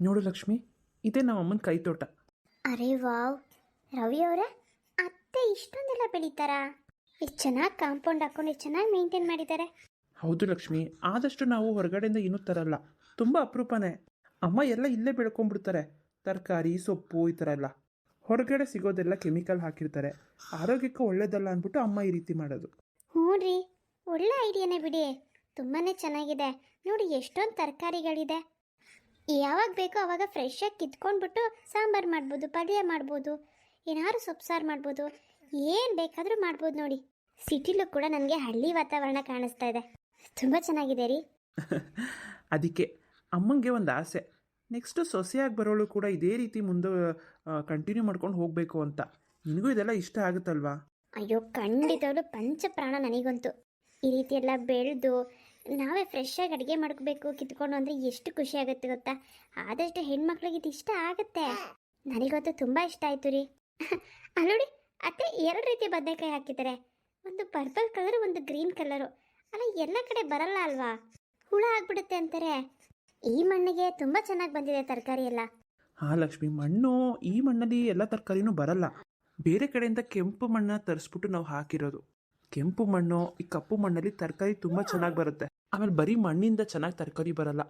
ನೋಡು ಲಕ್ಷ್ಮಿ ಇದೇ ನಮ್ಮ ಅಮ್ಮನ ಕೈ ತೋಟ ಅರೆ ವಾವ್ ರವಿ ಅವರೇ ಅತ್ತೆ ಇಷ್ಟೊಂದೆಲ್ಲ ಬೆಳೀತಾರಾ? ಎಷ್ಟು ಚೆನ್ನಾಗಿ ಕಾಂಪೌಂಡ್ ಹಾಕೊಂಡು ಎಷ್ಟು ಚೆನ್ನಾಗಿ ಮೇಂಟೈನ್ ಮಾಡಿದ್ದಾರೆ ಹೌದು ಲಕ್ಷ್ಮಿ ಆದಷ್ಟು ನಾವು ಹೊರಗಡೆಯಿಂದ ಏನೂ ತರಲ್ಲ. ತುಂಬ ಅಪರೂಪನೇ. ಅಮ್ಮ ಎಲ್ಲ ಇಲ್ಲೇ ಬೆಳ್ಕೊಂಡ್ಬಿಡ್ತಾರೆ. ತರಕಾರಿ ಸೊಪ್ಪು ಈ ಥರ ಎಲ್ಲ. ಹೊರಗಡೆ ಸಿಗೋದೆಲ್ಲ ಕೆಮಿಕಲ್ ಹಾಕಿರ್ತಾರೆ. ಆರೋಗ್ಯಕ್ಕೆ ಒಳ್ಳೇದಲ್ಲ ಅಂದ್ಬಿಟ್ಟು ಅಮ್ಮ ಈ ರೀತಿ ಮಾಡೋದು. ಹ್ಞೂ ರೀ ಒಳ್ಳೆ ಐಡಿಯಾನೇ ಬಿಡಿ. ತುಂಬಾ ಚೆನ್ನಾಗಿದೆ. ನೋಡಿ ಎಷ್ಟೊಂದು ತರಕಾರಿಗಳಿದೆ. ಯಾವಾಗ ಬೇಕೋ ಅವಾಗ ಫ್ರೆಶ್ ಆಗಿ ಕಿತ್ಕೊಂಡ್ಬಿಟ್ಟು ಸಾಂಬಾರು ಮಾಡ್ಬೋದು ಪಲ್ಯ ಮಾಡ್ಬೋದು ಏನಾದ್ರು ಸೊಪ್ಪು ಸಾರು ಮಾಡ್ಬೋದು ಏನು ಬೇಕಾದರೂ ಮಾಡ್ಬೋದು ನೋಡಿ. ಸಿಟಿಲೂ ಕೂಡ ನನಗೆ ಹಳ್ಳಿ ವಾತಾವರಣ ಕಾಣಿಸ್ತಾ ಇದೆ. ತುಂಬ ಚೆನ್ನಾಗಿದೆ ರೀ. ಅದಕ್ಕೆ ಅಮ್ಮಂಗೆ ಒಂದು ಆಸೆ. ನೆಕ್ಸ್ಟು ಸೊಸೆಯಾಗಿ ಬರೋಳು ಕೂಡ ಇದೇ ರೀತಿ ಮುಂದೆ ಕಂಟಿನ್ಯೂ ಮಾಡ್ಕೊಂಡು ಹೋಗಬೇಕು ಅಂತ. ನಿನಗೂ ಇದೆಲ್ಲ ಇಷ್ಟ ಆಗುತ್ತಲ್ವಾ? ಅಯ್ಯೋ ಖಂಡಿತವಾಗ್ಲೂ ಪಂಚಪ್ರಾಣ ನನಗಂತೂ. ಈ ರೀತಿ ಎಲ್ಲ ಬೆಳೆದು ನಾವೇ ಫ್ರೆಶ್ ಆಗಿ ಅಡುಗೆ ಮಾಡ್ಕೋಬೇಕು, ಕಿತ್ಕೊಂಡು ಅಂದರೆ ಎಷ್ಟು ಖುಷಿ ಆಗುತ್ತೆ ಗೊತ್ತಾ? ಆದಷ್ಟು ಹೆಣ್ಮಕ್ಳಿಗೆ ಇದು ಇಷ್ಟ ಆಗುತ್ತೆ. ನನಗಂತೂ ತುಂಬ ಇಷ್ಟ ಆಯಿತು ರೀ. ಅಲ್ಲೋಡಿ ಅತ್ತೆ ಎರಡು ರೀತಿ ಬದನೆಕಾಯಿ ಹಾಕಿದ್ದಾರೆ ಒಂದು ಪರ್ಪಲ್ ಕಲರ್ ಒಂದು ಗ್ರೀನ್ ಕಲರು ಅಲ್ಲ, ಎಲ್ಲ ಕಡೆ ಬರಲ್ಲ ಅಲ್ವಾ? ಹುಳ ಆಗ್ಬಿಡುತ್ತೆ ಅಂತಾರೆ. ಈ ಮಣ್ಣಿಗೆ ತುಂಬ ಚೆನ್ನಾಗಿ ಬಂದಿದೆ ತರಕಾರಿ ಎಲ್ಲ. ಹಾಂ, ಲಕ್ಷ್ಮಿ, ಮಣ್ಣು, ಈ ಮಣ್ಣಲ್ಲಿ ಎಲ್ಲ ತರಕಾರಿನೂ ಬರಲ್ಲ. ಬೇರೆ ಕಡೆಯಿಂದ ಕೆಂಪು ಮಣ್ಣ ತರಿಸ್ಬಿಟ್ಟು ನಾವು ಹಾಕಿರೋದು. ಕೆಂಪು ಮಣ್ಣು ಈ ಕಪ್ಪು ಮಣ್ಣಲ್ಲಿ ತರಕಾರಿ ತುಂಬ ಚೆನ್ನಾಗಿ ಬರುತ್ತೆ. ಆಮೇಲೆ ಬರೀ ಮಣ್ಣಿಂದ ಚೆನ್ನಾಗಿ ತರಕಾರಿ ಬರಲ್ಲ.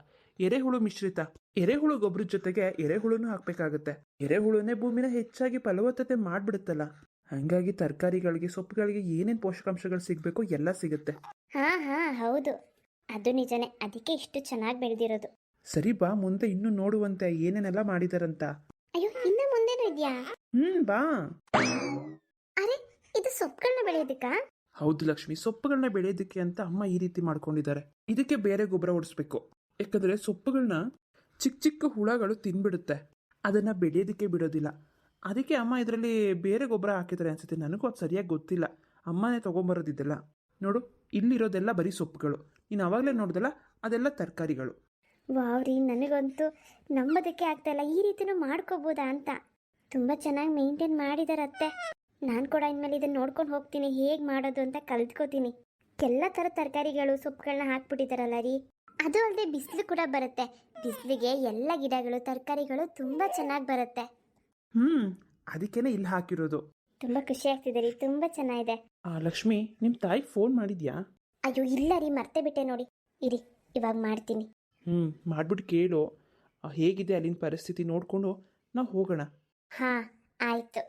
ಎರೆಹುಳು ಮಿಶ್ರಿತ. ಎರೆಹುಳು ಗೊಬ್ಬರ ಜೊತೆಗೆ ಎರೆಹುಳುನೂ ಹಾಕ್ಬೇಕಾಗುತ್ತೆ. ಎರೆಹುಳುನೇ ಭೂಮಿನ ಹೆಚ್ಚಾಗಿ ಫಲವತ್ತತೆ ಮಾಡಿಬಿಡುತ್ತಲ್ಲ. ಹಾಗಾಗಿ ತರಕಾರಿಗಳಿಗೆ ಸೊಪ್ಪುಗಳಿಗೆ ಏನೇನ್ ಪೋಷಕಾಂಶಗಳು ಸಿಗಬೇಕು ಎಲ್ಲ ಸಿಗುತ್ತೆ. ಹಾ ಹಾ ಹೌದು. ಅದು ನಿಜನೇ. ಅದಕ್ಕೆ ಇಷ್ಟು ಚೆನ್ನಾಗಿ ಬೆಳೆದಿರೋದು. ಸರಿ ಬಾ ಮುಂದೆ ಇನ್ನು ನೋಡುವಂತೆ ಏನೇನೆಲ್ಲ ಮಾಡಿದಾರಂತ. ಅಯ್ಯೋ ಇನ್ನ ಮುಂದೇನು ಇದ್ಯಾ? ಹ್ಮ್ ಬಾ. ಅರೆ ಇದು ಸೊಪ್ಪುಗಳನ್ನ ಬೆಳೆಯೋದಕ್ಕಾ? ಹೌದು ಲಕ್ಷ್ಮಿ ಸೊಪ್ಪುಗಳನ್ನ ಬೆಳೆಯೋದಕ್ಕೆ ಅಂತ ಅಮ್ಮ ಈ ರೀತಿ ಮಾಡ್ಕೊಂಡಿದ್ದಾರೆ. ಇದಕ್ಕೆ ಬೇರೆ ಗೊಬ್ಬರ ಓಡಿಸ್ಬೇಕು. ಯಾಕಂದ್ರೆ ಸೊಪ್ಪುಗಳನ್ನ ಚಿಕ್ಕ ಚಿಕ್ಕ ಹುಳಗಳು ತಿನ್ಬಿಡುತ್ತೆ. ಅದನ್ನ ಬೆಳೆಯೋದಕ್ಕೆ ಬಿಡೋದಿಲ್ಲ. ಅದಕ್ಕೆ ಅಮ್ಮ ಇದರಲ್ಲಿ ಬೇರೆ ಗೊಬ್ಬರ ಹಾಕಿದ್ದಾರೆ ಅನ್ಸುತ್ತೆ. ನನಗೂ ಅದು ಸರಿಯಾಗಿ ಗೊತ್ತಿಲ್ಲ. ಅಮ್ಮನೇ ತೊಗೊಂಬರೋದಿದ್ದೆಲ್ಲ ನೋಡು, ಇಲ್ಲಿರೋದೆಲ್ಲ ಬರೀ ಸೊಪ್ಪುಗಳು. ನೀನು ಅವಾಗಲೇ ನೋಡ್ದಲ್ಲ, ಅದೆಲ್ಲ ತರಕಾರಿಗಳು. ವಾವ್ರಿ ನನಗಂತೂ ನಂಬೋದಕ್ಕೆ ಆಗ್ತಾ ಇಲ್ಲ. ಈ ರೀತಿನೂ ಮಾಡ್ಕೋಬೋದಾ ಅಂತ. ತುಂಬ ಚೆನ್ನಾಗಿ ಮೇಂಟೈನ್ ಮಾಡಿದಾರೆ ಅತ್ತೆ ನಾನು ಕೂಡ ಇನ್ಮೇಲೆ ಇದನ್ನು ನೋಡ್ಕೊಂಡು ಹೋಗ್ತೀನಿ ಹೇಗೆ ಮಾಡೋದು ಅಂತ ಕಲ್ತ್ಕೋತೀನಿ. ಎಲ್ಲ ಥರ ತರಕಾರಿಗಳು ಸೊಪ್ಪುಗಳನ್ನ ಹಾಕ್ಬಿಟ್ಟಿದ್ದಾರಲ್ಲ ರೀ. ಅದು ಅಲ್ಲದೆ ಬಿಸಿಲು ಕೂಡ ಬರುತ್ತೆ. ಬಿಸಿಲಿಗೆ ಎಲ್ಲ ಗಿಡಗಳು ತರಕಾರಿಗಳು ತುಂಬ ಚೆನ್ನಾಗಿ ಬರುತ್ತೆ. ಹ್ಮ್ ಅದಕ್ಕೇನೆ ಇಲ್ಲಿ ಹಾಕಿರೋದು. ತುಂಬ ಖುಷಿ ಆಗ್ತಿದೆ ರೀ ತುಂಬ ಚೆನ್ನಾಗಿದೆ. ಆ ಲಕ್ಷ್ಮಿ ನಿಮ್ಮ ತಾಯಿ ಫೋನ್ ಮಾಡಿದ್ಯಾ? ಅಯ್ಯೋ ಇಲ್ಲ ರೀ ಮರ್ತೇ ಬಿಟ್ಟೆ ನೋಡಿ. ಇರಿ ಇವಾಗ ಮಾಡ್ತೀನಿ. ಹ್ಮ್ ಮಾಡ್ಬಿಟ್ಟು ಕೇಳು. ಆ, ಹೇಗಿದೆ ಅಲ್ಲಿನ ಪರಿಸ್ಥಿತಿ ನೋಡ್ಕೊಂಡು ನಾವು ಹೋಗೋಣ. ಹಾ ಆಯ್ತು.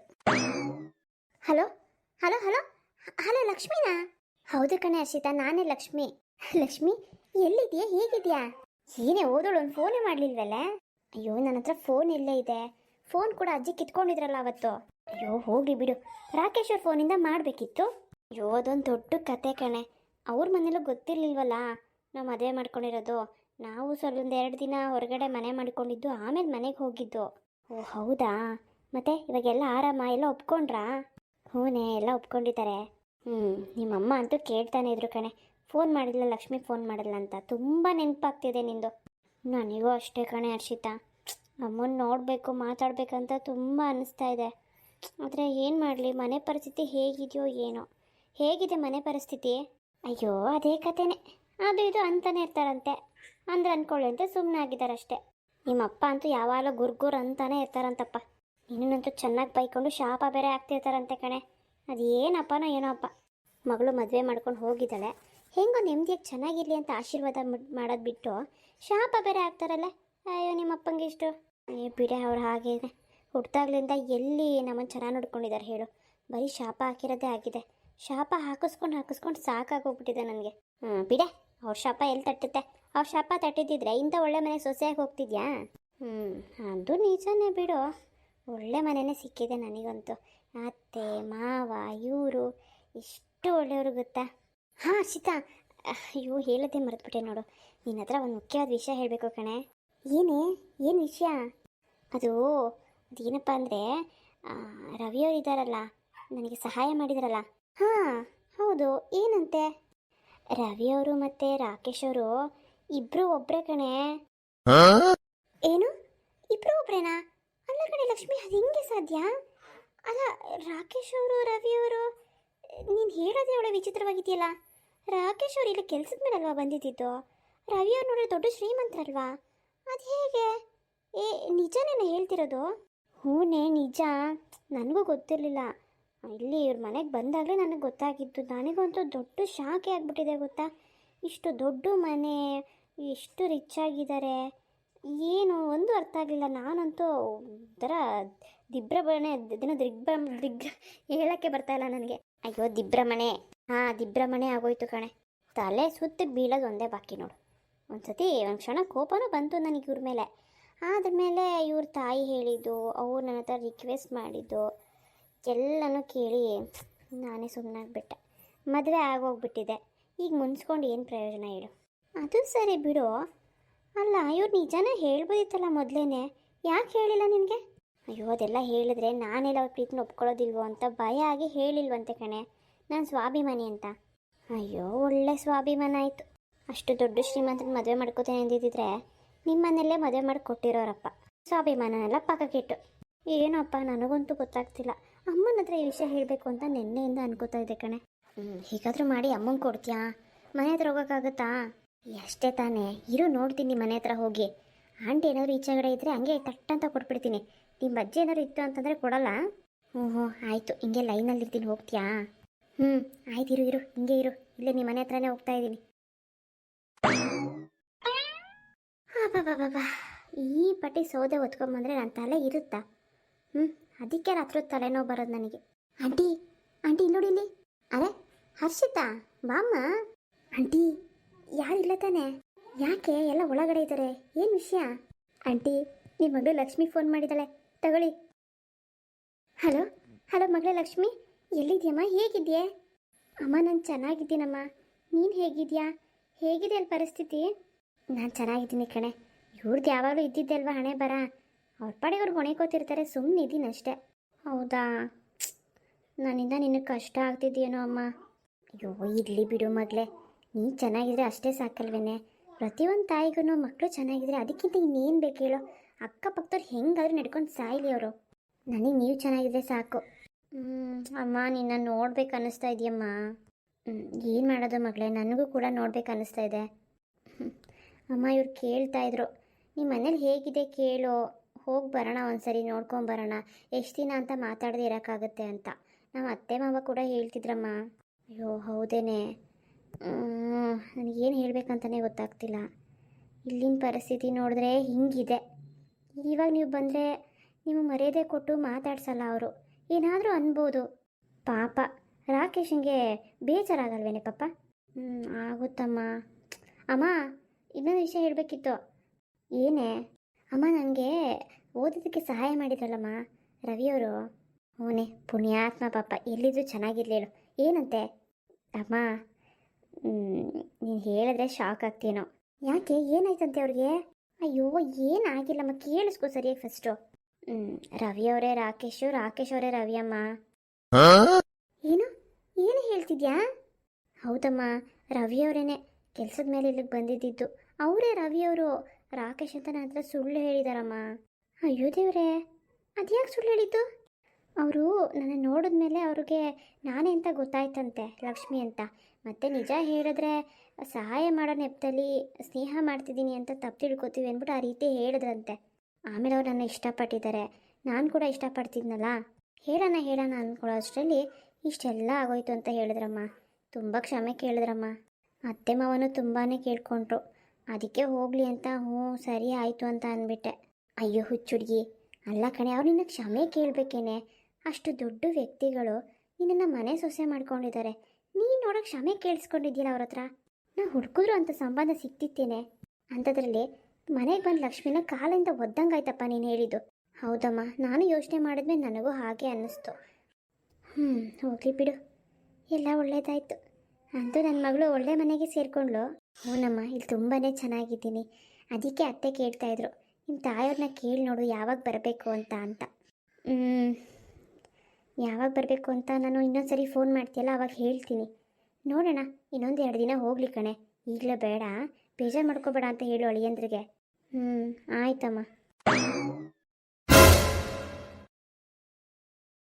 ಹಲೋ? Hello hello? ಹಲೋ, ಲಕ್ಷ್ಮಿನಾ? ಹೌದು ಕಣೆ ಹರ್ಷಿತಾ, ನಾನೇ ಲಕ್ಷ್ಮಿ. ಲಕ್ಷ್ಮಿ ಎಲ್ಲಿದ್ಯಾ ಹೇಗಿದ್ಯಾ ಏನೇ ಓದೋಳು ಒಂದು ಫೋನೇ ಮಾಡ್ಲಿಲ್ವಲ್ಲ? ಅಯ್ಯೋ ನನ್ನ ಹತ್ರ ಫೋನ್ ಇಲ್ಲೇ ಇದೆ. ಫೋನ್ ಕೂಡ ಅಜ್ಜಿ ಕಿತ್ಕೊಂಡಿದ್ರಲ್ಲ ಅವತ್ತು. ಅಯ್ಯೋ, ಹೋಗ್ಲಿ ಬಿಡು. ರಾಕೇಶ್ ಅವ್ರ ಫೋನಿಂದ ಮಾಡಬೇಕಿತ್ತು? ಅಯ್ಯೋ, ಅದೊಂದು ದೊಡ್ಡ ಕತೆ ಕಣೆ. ಅವ್ರ ಮನೇಲೂ ಗೊತ್ತಿರ್ಲಿಲ್ವಲ್ಲ? ನಾವು ಮದುವೆ ಮಾಡ್ಕೊಂಡಿರೋದು. ನಾವು ಸ್ವಲ್ಪ ಒಂದು ಎರಡು ದಿನ ಹೊರಗಡೆ ಮನೆ ಮಾಡ್ಕೊಂಡಿದ್ದು, ಆಮೇಲೆ ಮನೆಗೆ ಹೋಗಿದ್ದು. ಓ, ಹೌದಾ? ಮತ್ತೆ ಇವಾಗೆಲ್ಲ ಆರಾಮ? ಎಲ್ಲ ಒಪ್ಕೊಂಡ್ರಾ? ಹೂನೇ ಎಲ್ಲ ಒಪ್ಕೊಂಡಿದ್ದಾರೆ. ಹ್ಞೂ ನಿಮ್ಮಮ್ಮ ಅಂತೂ ಕೇಳ್ತಾನೆ ಇದ್ರು ಕಣೆ. ಫೋನ್ ಮಾಡಿಲ್ಲ ಲಕ್ಷ್ಮಿ ಫೋನ್ ಮಾಡಿಲ್ಲ ಅಂತ. ತುಂಬ ನೆನಪಾಗ್ತಿದೆ ನಿಂದು. ನನಗೂ ಅಷ್ಟೇ ಕಣೆ ಹರ್ಷಿತಾ. ಅಮ್ಮನ ನೋಡಬೇಕು ಮಾತಾಡಬೇಕಂತ ತುಂಬ ಅನ್ನಿಸ್ತಾ ಇದೆ. ಆದರೆ ಏನು ಮಾಡಲಿ, ಮನೆ ಪರಿಸ್ಥಿತಿ ಹೇಗಿದೆಯೋ ಏನೋ. ಹೇಗಿದೆ ಮನೆ ಪರಿಸ್ಥಿತಿ? ಅಯ್ಯೋ, ಅದೇ ಕಥೆನೇ ಅದು ಇದು ಅಂತಾನೆ ಇರ್ತಾರಂತೆ. ಅಂದ್ರೆ ಅಂದ್ಕೊಳ್ಳಿ ಅಂತ ಸುಮ್ಮನೆ ಆಗಿದ್ದಾರಷ್ಟೇ ನಿಮ್ಮಪ್ಪ ಅಂತೂ ಯಾವಾಗಲೂ ಗುರ್ಗುರ್ ಅಂತಾನೆ ಇರ್ತಾರಂತಪ್ಪ. ನಿನ್ನಂತೂ ಚೆನ್ನಾಗಿ ಬೈಕೊಂಡು ಶಾಪ ಬೇರೆ ಆಗ್ತಿರ್ತಾರಂತೆ ಕಣೆ. ಅದು ಏನಪ್ಪನೋ ಏನೋ ಅಪ್ಪ. ಮಗಳು ಮದುವೆ ಮಾಡ್ಕೊಂಡು ಹೋಗಿದ್ದಾಳೆ. ಹೆಂಗೋ ನೆಮ್ಮದಿಯಾಗಿ ಚೆನ್ನಾಗಿರಲಿ ಅಂತ ಆಶೀರ್ವಾದ ಮಾಡ್- ಮಾಡೋದು ಬಿಟ್ಟು ಶಾಪ ಬೇರೆ ಆಗ್ತಾರಲ್ಲ. ಅಯ್ಯೋ ನಿಮ್ಮ ಅಪ್ಪಂಗೆ ಇಷ್ಟು ಬಿಡೆ ಅವ್ರು ಹಾಗೆ ಹುಟ್ಟಾಗ್ಲಿಂದ ಎಲ್ಲಿ ನಮ್ಮನ್ನು ಚೆನ್ನಾಗಿ ನೋಡ್ಕೊಂಡಿದ್ದಾರೆ ಹೇಳು. ಬರೀ ಶಾಪ ಹಾಕಿರೋದೇ ಆಗಿದೆ. ಶಾಪ ಹಾಕಿಸ್ಕೊಂಡು ಹಾಕಿಸ್ಕೊಂಡು ಸಾಕಾಗೋಗ್ಬಿಟ್ಟಿದೆ ನನಗೆ. ಹ್ಞೂ ಬಿಡೆ. ಅವ್ರ ಶಾಪ ಎಲ್ಲಿ ತಟ್ಟುತ್ತೆ? ಅವ್ರ ಶಾಪ ತಟ್ಟಿದ್ದಿದ್ರೆ ಇಂಥ ಒಳ್ಳೆ ಮನೆ ಸೊಸೆಯಾಗಿ ಹೋಗ್ತಿದ್ಯಾ? ಹ್ಞೂ ಅದು ನಿಜನೇ ಬಿಡು. ಒಳ್ಳೆ ಮನೆಯೇ ಸಿಕ್ಕಿದೆ ನನಗಂತೂ. ಅತ್ತೆ ಮಾವ ಇವರು ಎಷ್ಟು ಒಳ್ಳೆಯವರು ಗೊತ್ತಾ? ಹಾಂ ಹರ್ಷಿತಾ ಅಯ್ಯೋ ಹೇಳದೆ ಮರೆತುಬಿಟ್ಟೆ ನೋಡು. ನಿನ್ನ ಹತ್ರ ಒಂದು ಮುಖ್ಯವಾದ ವಿಷಯ ಹೇಳಬೇಕು ಕಣೆ. ಏನೇ? ಏನು ವಿಷಯ? ಅದು ಅದೇನಪ್ಪ ಅಂದರೆ ರವಿಯವರು ಇದ್ದಾರಲ್ಲ ನನಗೆ ಸಹಾಯ ಮಾಡಿದಾರಲ್ಲ. ಹಾಂ ಹೌದು. ಏನಂತೆ? ರವಿಯವರು ಮತ್ತು ರಾಕೇಶ್ ಅವರು ಇಬ್ಬರು ಒಬ್ಬರೇ ಕಣೆ. ಏನು? ಇಬ್ಬರು ಒಬ್ರೇನಾ? ಅಲ್ಲ ಕಣೆ, ಲಕ್ಷ್ಮಿ, ಅದು ಹೆಂಗೆ ಸಾಧ್ಯ? ಅಲ್ಲ, ರಾಕೇಶ್ ಅವರು, ರವಿ ಅವರು, ನೀನು ಹೇಳೋದೇ ಅವಳು ವಿಚಿತ್ರವಾಗಿದೆಯಲ್ಲ. ರಾಕೇಶ್ ಅವರು ಇಲ್ಲಿ ಕೆಲಸದ ಮೇಲೆ ಅಲ್ವಾ ಬಂದಿದ್ದಿದ್ದು ರವಿ ಅವ್ರು ನೋಡಿದ್ರೆ ದೊಡ್ಡ ಶ್ರೀಮಂತರಲ್ವಾ ಅದು ಹೇಗೆ? ಏ, ನಿಜನೇನ ಹೇಳ್ತಿರೋದು? ಹೂನೇ ನಿಜ? ನನಗೂ ಗೊತ್ತಿರಲಿಲ್ಲ. ಇಲ್ಲಿ ಇವ್ರ ಮನೆಗೆ ಬಂದಾಗಲೇ ನನಗೆ ಗೊತ್ತಾಗಿದ್ದು, ನನಗಂತೂ ದೊಡ್ಡ ಶಾಕೆ ಆಗಿಬಿಟ್ಟಿದೆ ಗೊತ್ತಾ? ಇಷ್ಟು ದೊಡ್ಡ ಮನೆ ಎಷ್ಟು ರಿಚ್ ಆಗಿದ್ದಾರೆ ಏನು ಒಂದು ಅರ್ಥ ಆಗಲಿಲ್ಲ. ನಾನಂತೂ ಒಂಥರ ದಿಬ್ರಮಣೆ ದಿನ ದಿಗ್ಭ್ರ ದಿಗ್ರ ಹೇಳೋಕ್ಕೆ ಬರ್ತಾ ಇಲ್ಲ ನನಗೆ. ಅಯ್ಯೋ, ದಿಬ್ರಮಣೆ. ಹಾಂ, ದಿಬ್ರಮಣೆ ಆಗೋಯ್ತು ಕಣೆ. ತಲೆ ಸುತ್ತ ಬೀಳೋದು ಒಂದೇ ಬಾಕಿ ನೋಡು. ಒಂದ್ಸತಿ ಒಂದು ಕ್ಷಣ ಕೋಪನೂ ಬಂತು ನನಗೆ ಇವ್ರ ಮೇಲೆ. ಆದಮೇಲೆ ಇವ್ರ ತಾಯಿ ಹೇಳಿದ್ದು, ಅವ್ರು ನನ್ನ ಹತ್ರ ರಿಕ್ವೆಸ್ಟ್ ಮಾಡಿದ್ದು, ಎಲ್ಲನೂ ಕೇಳಿ ನಾನೇ ಸುಮ್ಮನಾಗ್ಬಿಟ್ಟೆ ಮದುವೆ ಆಗೋಗ್ಬಿಟ್ಟಿದೆ. ಈಗ ಮುನ್ಸ್ಕೊಂಡು ಏನು ಪ್ರಯೋಜನ ಹೇಳು? ಅದು ಸರಿ ಬಿಡು. ಅಲ್ಲ, ಇವ್ರು ನಿಜಾನ ಹೇಳ್ಬೋದಿತ್ತಲ್ಲ ಮೊದಲೇನೆ. ಯಾಕೆ ಹೇಳಿಲ್ಲ ನಿನಗೆ? ಅಯ್ಯೋ, ಅದೆಲ್ಲ ಹೇಳಿದ್ರೆ ನಾನೆಲ್ಲ ಅವ್ರ ಪ್ರೀತಿನ ಒಪ್ಕೊಳ್ಳೋದಿಲ್ವೋ ಅಂತ ಭಯ ಆಗಿ ಹೇಳಿಲ್ವಂತೆ ಕಣೆ. ನಾನು ಸ್ವಾಭಿಮಾನಿ ಅಂತ. ಅಯ್ಯೋ, ಒಳ್ಳೆ ಸ್ವಾಭಿಮಾನ ಆಯಿತು. ಅಷ್ಟು ದೊಡ್ಡ ಶ್ರೀಮಂತನ ಮದುವೆ ಮಾಡ್ಕೋತೇನೆ ಅಂದಿದ್ದಿದ್ರೆ ಮನೆಯಲ್ಲೇ ಮದುವೆ ಮಾಡಿ ಕೊಟ್ಟಿರೋರಪ್ಪ. ಸ್ವಾಭಿಮಾನನೆಲ್ಲ ಪಕ್ಕಕ್ಕಿಟ್ಟು. ಏನಪ್ಪ, ನನಗಂತೂ ಗೊತ್ತಾಗ್ತಿಲ್ಲ. ಅಮ್ಮನ ಹತ್ರ ಈ ವಿಷಯ ಹೇಳಬೇಕು ಅಂತ ನಿನ್ನೆಯಿಂದ ಅನ್ಕೋತಾ ಇದ್ದೆ ಕಣೆ. ಹೀಗಾದರೂ ಮಾಡಿ ಅಮ್ಮಂಗೆ ಕೊಡ್ತೀಯಾ? ಮನೆ ಹತ್ರ ಹೋಗೋಕ್ಕಾಗತ್ತಾ? ಅಷ್ಟೇ ತಾನೇ. ಇರು, ನೋಡ್ತೀನಿ ಮನೆ ಹತ್ರ ಹೋಗಿ. ಆಂಟಿ ಏನಾದರೂ ಈಚೆಗಡೆ ಇದ್ದರೆ ಹಂಗೆ ತಟ್ಟಂತ ಕೊಟ್ಬಿಡ್ತೀನಿ. ನಿಮ್ಮ ಅಜ್ಜಿ ಏನಾದ್ರು ಇತ್ತು ಅಂತಂದರೆ ಕೊಡಲ್ಲ. ಹ್ಞೂ ಹ್ಞೂ ಆಯಿತು. ಹಿಂಗೆ ಲೈನಲ್ಲಿ ಇರ್ತೀನಿ, ಹೋಗ್ತೀಯಾ? ಹ್ಞೂ ಆಯ್ತು, ಇರು ಇರು. ಹಿಂಗೆ ಇರು. ಇಲ್ಲೇ ನಿಮ್ಮ ಮನೆ ಹತ್ರನೇ ಹೋಗ್ತಾ ಇದ್ದೀನಿ. ಈ ಪಟ್ಟಿ ಸೌದೆ ಹೊತ್ಕೊಂಬಂದ್ರೆ ನನ್ನ ತಲೆ ಇರುತ್ತಾ? ಹ್ಞೂ ಅದಕ್ಕೆ ರಾತ್ರಿ ತಲೆನೋವು ಬರೋದು ನನಗೆ. ಆಂಟಿ ಆಂಟಿ ಇಲ್ಲಿ. ಅರೆ, ಹರ್ಷಿತಾ, ಬಾಮ್ಮ. ಆಂಟಿ ಯಾರಿಲ್ಲ ತಾನೆ? ಯಾಕೆ ಎಲ್ಲ ಒಳಗಡೆ ಇದ್ದಾರೆ? ಏನು ವಿಷಯ? ಆಂಟಿ ನಿಮ್ಮ ಮಗಳು ಲಕ್ಷ್ಮಿ ಫೋನ್ ಮಾಡಿದ್ದಾಳೆ ತಗೊಳ್ಳಿ. ಹಲೋ? ಹಲೋ ಮಗಳೇ ಲಕ್ಷ್ಮಿ? ಎಲ್ಲಿದ್ಯಮ್ಮ? ಹೇಗಿದ್ಯೆ? ಅಮ್ಮ, ನಾನು ಚೆನ್ನಾಗಿದ್ದೀನಮ್ಮ. ನೀನು ಹೇಗಿದ್ಯಾ? ಹೇಗಿದೆ ಅಲ್ಲಿ ಪರಿಸ್ಥಿತಿ? ನಾನು ಚೆನ್ನಾಗಿದ್ದೀನಿ ಕಣೆ. ಇವ್ರದ್ದು ಯಾವಾಗಲೂ ಇದ್ದಿದ್ದೆ ಅಲ್ವಾ ಹಣೆ ಬರ? ಅವ್ರ ಪಾಡಿಗೆ ಅವ್ರು ಹೊಣೆಕೋತಿರ್ತಾರೆ ಸುಮ್ಮನೆ ಇದ್ದೀನಿ ಅಷ್ಟೇ. ಹೌದಾ? ನನ್ನಿಂದ ನಿನಗೆ ಕಷ್ಟ ಆಗ್ತಿದ್ಯೇನೋ ಅಮ್ಮ. ಅಯ್ಯೋ, ಇರಲಿ ಬಿಡು ಮಗಳೇ. ನೀ ಚೆನ್ನಾಗಿದ್ರೆ ಅಷ್ಟೇ ಸಾಕಲ್ವೇನೆ? ಪ್ರತಿಯೊಂದು ತಾಯಿಗೂ ಮಕ್ಕಳು ಚೆನ್ನಾಗಿದ್ರೆ ಅದಕ್ಕಿಂತ ಇನ್ನೇನು ಬೇಕು ಹೇಳೋ? ಅಕ್ಕಪಕ್ಕದವ್ರು ಹೆಂಗಾದ್ರೂ ನಡ್ಕೊಂಡು ಸಾಯ್ಲಿ ಅವರು. ನನಗೆ ನೀವು ಚೆನ್ನಾಗಿದ್ರೆ ಸಾಕು. ಅಮ್ಮ, ನಿನ್ನ ನೋಡ್ಬೇಕು ಅನ್ನಿಸ್ತಾ ಇದೆಯಮ್ಮ. ಏನು ಮಾಡೋದು ಮಗಳೇ? ನನಗೂ ಕೂಡ ನೋಡ್ಬೇಕು ಅನ್ನಿಸ್ತಾ ಇದೆ. ಅಮ್ಮ, ಇವ್ರು ಕೇಳ್ತಾ ಇದ್ರು. ನಿಮ್ಮ ಮನೇಲಿ ಹೇಗಿದೆ ಕೇಳು. ಹೋಗಿ ಬರೋಣ ಒಂದ್ಸರಿ ನೋಡ್ಕೊಂಬರೋಣ ಎಷ್ಟು ದಿನ ಅಂತ ಮಾತಾಡದೆ ಇರೋಕ್ಕಾಗುತ್ತೆ ಅಂತ. ನಮ್ಮ ಅತ್ತೆ ಮಾವ ಕೂಡ ಹೇಳ್ತಿದ್ರಮ್ಮ. ಅಯ್ಯೋ, ಹೌದೇನೆ. ನನಗೇನು ಹೇಳಬೇಕಂತಲೇ ಗೊತ್ತಾಗ್ತಿಲ್ಲ. ಇಲ್ಲಿನ ಪರಿಸ್ಥಿತಿ ನೋಡಿದ್ರೆ ಹಿಂಗಿದೆ. ಇವಾಗ ನೀವು ಬಂದರೆ ನೀವು ಮರ್ಯಾದೆ ಕೊಟ್ಟು ಮಾತಾಡ್ಸಲ್ಲ ಅವರು. ಏನಾದರೂ ಅನ್ಬೋದು. ಪಾಪ, ರಾಕೇಶನ್ಗೆ ಬೇಜಾರಾಗಲ್ವೇನೆ ಪಾಪ? ಹ್ಞೂ ಆಗುತ್ತಮ್ಮ. ಅಮ್ಮ, ಇನ್ನೊಂದು ವಿಷಯ ಹೇಳಬೇಕಿತ್ತು. ಏನೇ? ಅಮ್ಮ ನನಗೆ ಓದೋದಕ್ಕೆ ಸಹಾಯ ಮಾಡಿದ್ರಲ್ಲಮ್ಮ ರವಿಯವರು ಅವನೇ ಪುಣ್ಯಾತ್ಮ ಪಾಪ. ಎಲ್ಲಿದ್ರು ಚೆನ್ನಾಗಿರ್ಲಿಲ್ಲ ಏನಂತೆ? ಅಮ್ಮ ನೀನು ಹೇಳಿದ್ರೆ ಶಾಕ್ ಆಗ್ತೀನೋ. ಯಾಕೆ, ಏನಾಯ್ತಂತೆ ಅವ್ರಿಗೆ? ಅಯ್ಯೋ ಏನಾಗಿಲ್ಲಮ್ಮ ಕೇಳಿಸ್ಕೊ ಸರಿಯಾಗಿ ಫಸ್ಟು ರವಿ ಅವರೇ, ರಾಕೇಶು, ರಾಕೇಶ್ ಅವರೇ, ರವಿಯಮ್ಮ. ಏನು? ಏನು ಹೇಳ್ತಿದ್ಯಾ? ಹೌದಮ್ಮ, ರವಿ ಅವರೇನೆ. ಕೆಲಸದ ಮೇಲೆ ಇಲ್ಲಿಗೆ ಬಂದಿದ್ದಿದ್ದು. ಅವರೇ ರವಿಯವರು ರಾಕೇಶ್ ಅಂತ ನನ್ನ ಹತ್ರ ಸುಳ್ಳು ಹೇಳಿದಾರಮ್ಮ. ಅಯ್ಯೋ ದೇವ್ರೆ, ಅದ್ಯಾಕೆ ಸುಳ್ಳು ಹೇಳಿದ್ದು? ಅವರು ನನ್ನ ನೋಡಿದ್ಮೇಲೆ ಅವ್ರಿಗೆ ನಾನೇ ಅಂತ ಗೊತ್ತಾಯ್ತಂತೆ ಲಕ್ಷ್ಮಿ ಅಂತ. ಮತ್ತೆ ನಿಜ ಹೇಳಿದ್ರೆ ಸಹಾಯ ಮಾಡೋ ನೆಪದಲ್ಲಿ ಸ್ನೇಹ ಮಾಡ್ತಿದ್ದೀನಿ ಅಂತ ತಪ್ಪು ತಿಳ್ಕೊತೀವಿ ಅಂದ್ಬಿಟ್ಟು ಆ ರೀತಿ ಹೇಳಿದ್ರಂತೆ. ಆಮೇಲೆ ಅವ್ರು ನನ್ನ ಇಷ್ಟಪಟ್ಟಿದ್ದಾರೆ. ನಾನು ಕೂಡ ಇಷ್ಟಪಡ್ತಿದ್ನಲ್ಲ. ಹೇಳೋಣ ಹೇಳೋಣ ಅಂದ್ಕೊಳ್ಳೋ ಅಷ್ಟರಲ್ಲಿ ಇಷ್ಟೆಲ್ಲ ಆಗೋಯ್ತು ಅಂತ ಹೇಳಿದ್ರಮ್ಮ. ತುಂಬ ಕ್ಷಮೆ ಕೇಳಿದ್ರಮ್ಮ. ಅತ್ತೆ ಮಾವನು ತುಂಬಾ ಕೇಳ್ಕೊಂಡ್ರು. ಅದಕ್ಕೆ ಹೋಗಲಿ ಅಂತ ಹ್ಞೂ, ಸರಿ ಆಯಿತು ಅಂತ ಅಂದ್ಬಿಟ್ಟೆ. ಅಯ್ಯೋ ಹುಚ್ಚುಡ್ಗಿ. ಅಲ್ಲ ಕಣೆ, ಅವ್ರು ನಿನ್ನ ಕ್ಷಮೆ ಕೇಳಬೇಕೇನೆ. ಅಷ್ಟು ದೊಡ್ಡ ವ್ಯಕ್ತಿಗಳು ನಿನ್ನನ್ನು ಮನೆ ಸೊಸೆ ಮಾಡ್ಕೊಂಡಿದ್ದಾರೆ. ನೀನು ನೋಡೋಕೆ ಕ್ಷಮೆ ಕೇಳಿಸ್ಕೊಂಡಿದ್ದೀನ ಅವ್ರ ಹತ್ರ? ನಾ ಹುಡುಕಿದ್ರು ಅಂತ ಸಂಬಂಧ ಸಿಕ್ತಿತ್ತೇನೆ. ಅಂಥದ್ರಲ್ಲಿ ಮನೆಗೆ ಬಂದು ಲಕ್ಷ್ಮಿನ ಕಾಲಿಂದ ಒದ್ದಂಗಾಯ್ತಪ್ಪ ನೀನು ಹೇಳಿದ್ದು. ಹೌದಮ್ಮ ನಾನು ಯೋಚನೆ ಮಾಡಿದ್ಮೇ ನನಗೂ ಹಾಗೆ ಅನ್ನಿಸ್ತು. ಹ್ಞೂ ಹೋಗಲಿ ಬಿಡು. ಎಲ್ಲ ಒಳ್ಳೇದಾಯ್ತು. ಅಂತೂ ನನ್ನ ಮಗಳು ಒಳ್ಳೆ ಮನೆಗೆ ಸೇರಿಕೊಂಡ್ಳು. ಹ್ಞೂನಮ್ಮ ಇಲ್ಲಿ ತುಂಬಾ ಚೆನ್ನಾಗಿದ್ದೀನಿ. ಅದಕ್ಕೆ ಅತ್ತೆ ಕೇಳ್ತಾ ಇದ್ರು. ನಿಮ್ಮ ತಾಯಿಯವ್ರನ್ನ ಕೇಳಿ ನೋಡು ಯಾವಾಗ ಬರಬೇಕು ಅಂತ ಅಂತ. ಹ್ಮ್, ಯಾವಾಗ ಬರಬೇಕು ಅಂತ ನಾನು ಇನ್ನೊಂದು ಸರಿ ಫೋನ್ ಮಾಡ್ತೀಯಲ್ಲ, ಅವಾಗ ಹೇಳ್ತೀನಿ. ನೋಡೋಣ, ಇನ್ನೊಂದು ಎರಡು ದಿನ ಹೋಗ್ಲಿ ಕಣೆ. ಈಗಲೇ ಬೇಡ, ಬೇಜಾರು ಮಾಡ್ಕೋಬೇಡ ಅಂತ ಹೇಳು ಅಳಿಯಂದ್ರಿಗೆ. ಹ್ಞೂ ಆಯ್ತಮ್ಮ.